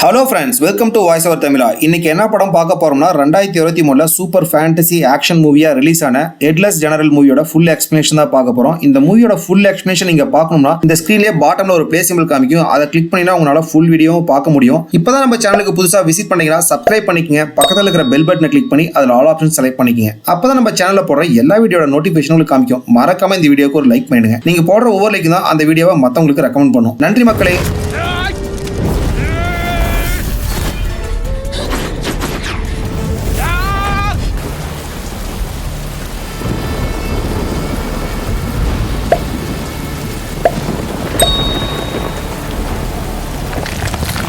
Hello friends welcome to voice our Tamizha இன்னைக்கு என்ன படம் பார்க்க போறோம்னா ரெண்டாயிரத்தி இருபத்தி மூணுல சூப்பர் ஃபேண்டசி ஆக்ஷன் மூவியா ரிலீஸ் ஆன ஹெட்லெஸ் ஜெனரல் மூவியோட ஃபுல் எக்ஸ்பிளேஷன் தான் பார்க்க போறோம். இந்த மூவியோட ஃபுல் எக்ஸ்பிளேஷன் நீங்க பார்க்கணும்னா இந்த ஸ்க்ரீன்லேயே பாட்டம்ல ஒரு ப்ளே சிம்பிள் காமிக்கும். அதை கிளிக் பண்ணினா உங்களால ஃபுல் வீடியோவும் பார்க்க முடியும். இப்போதான் நம்ம சேனலுக்கு புதுசா விசிட் பண்ணீங்கன்னா சப்ஸ்கிரைப் பண்ணிக்கங்க. பக்கத்தில் இருக்கிற பெல் பட்டனை கிளிக் பண்ணி அதில் ஆல் ஆப்ஷன் செலக்ட் பண்ணிக்கங்க. அப்பதான் நம்ம சேனல்ல போடுற எல்லா வீடியோட நோட்டிஃபிகேஷன் உங்களுக்கு காமிக்கும். மறக்காம இந்த வீடியோக்கு ஒரு லைக் பண்ணிடுங்க. நீங்க போடுற ஒவ்வொரு லைக் தான் அந்த வீடியோவை மற்றவங்களுக்கு ரெக்கமெண்ட் பண்ணும். நன்றி மக்களே.